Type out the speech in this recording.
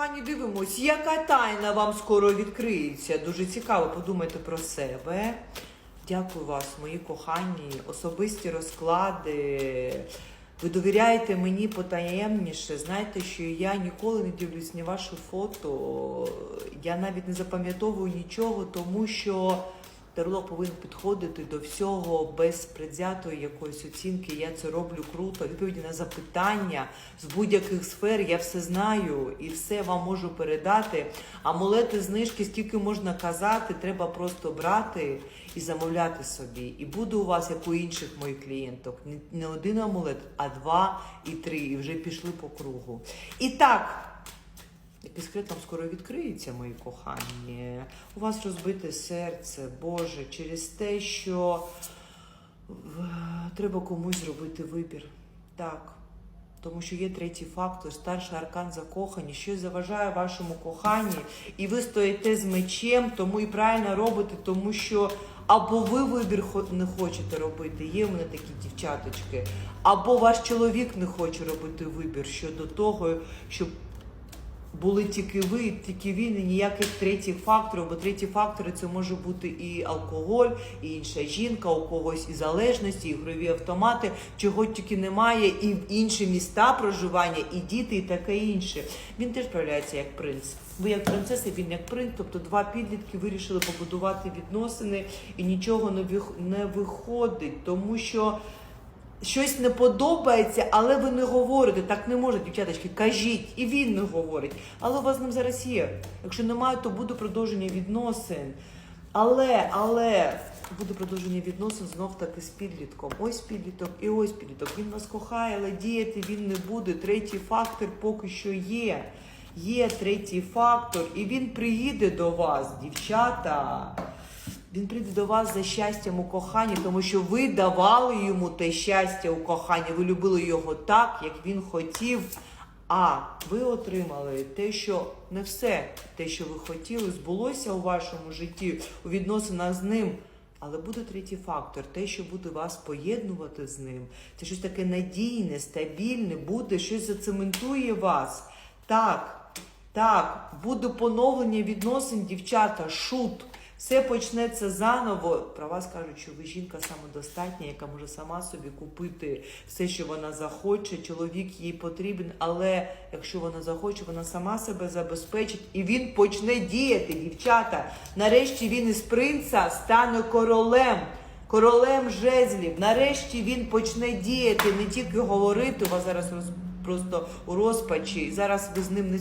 кохані, дивимось, яка тайна вам скоро відкриється. Дуже цікаво, подумайте про себе. Дякую вас, мої кохані, особисті розклади. Ви довіряєте мені потаємніше. Знаєте, що я ніколи не дивлюсь ні ваше фото. Я навіть не запам'ятовую нічого, тому що Терло повинен підходити до всього без предвзятої якоїсь оцінки. Я це роблю круто. Відповіді на запитання з будь-яких сфер я все знаю і все вам можу передати. Амулети знижки, скільки можна казати, треба просто брати і замовляти собі. І буде у вас, як у інших моїх клієнток, не один амулет, а два і три. І вже пішли по кругу. І так. Який секрет вам скоро відкриється, мої кохані. У вас розбите серце, Боже, через те, що треба комусь зробити вибір. Так. Тому що є третій фактор, старший аркан закохані, щось заважає вашому коханні, і ви стоїте з мечем, тому і правильно робите, тому що або ви вибір не хочете робити, є в мене такі дівчаточки, або ваш чоловік не хоче робити вибір щодо того, щоб були тільки ви, тільки він, і ніяких третіх факторів, бо треті фактори це може бути і алкоголь, і інша жінка, у когось і залежності, і ігрові автомати, чого тільки немає, і інші міста проживання, і діти, і таке інше. Він теж проявляється як принц. Ви як принцеса, він як принц, тобто два підлітки вирішили побудувати відносини, і нічого не виходить, тому що щось не подобається, але ви не говорите. Так не може, дівчаточки, кажіть, і він не говорить. Але у вас з ним зараз є. Якщо немає, то буде продовження відносин. Але, але буде продовження відносин знов таки з підлітком. Ось підліток і ось підліток. Він вас кохає, але діяти він не буде. Третій фактор поки що є. Є третій фактор, і він приїде до вас, дівчата. Він прийде до вас за щастям у коханні, тому що ви давали йому те щастя у коханні. Ви любили його так, як він хотів. А ви отримали те, що не все те, що ви хотіли, збулося у вашому житті, у відносинах з ним. Але буде третій фактор, те, що буде вас поєднувати з ним. Це щось таке надійне, стабільне, буде, щось зацементує вас. Так, так, буде поновлення відносин, дівчата, шут. Все почнеться заново. Про вас кажуть, що ви жінка самодостатня, яка може сама собі купити все, що вона захоче. Чоловік їй потрібен, але якщо вона захоче, вона сама себе забезпечить і він почне діяти, дівчата. Нарешті він із принца стане королем. Королем жезлів. Нарешті він почне діяти, не тільки говорити. У вас зараз роз... просто у розпачі. І зараз ви з ним не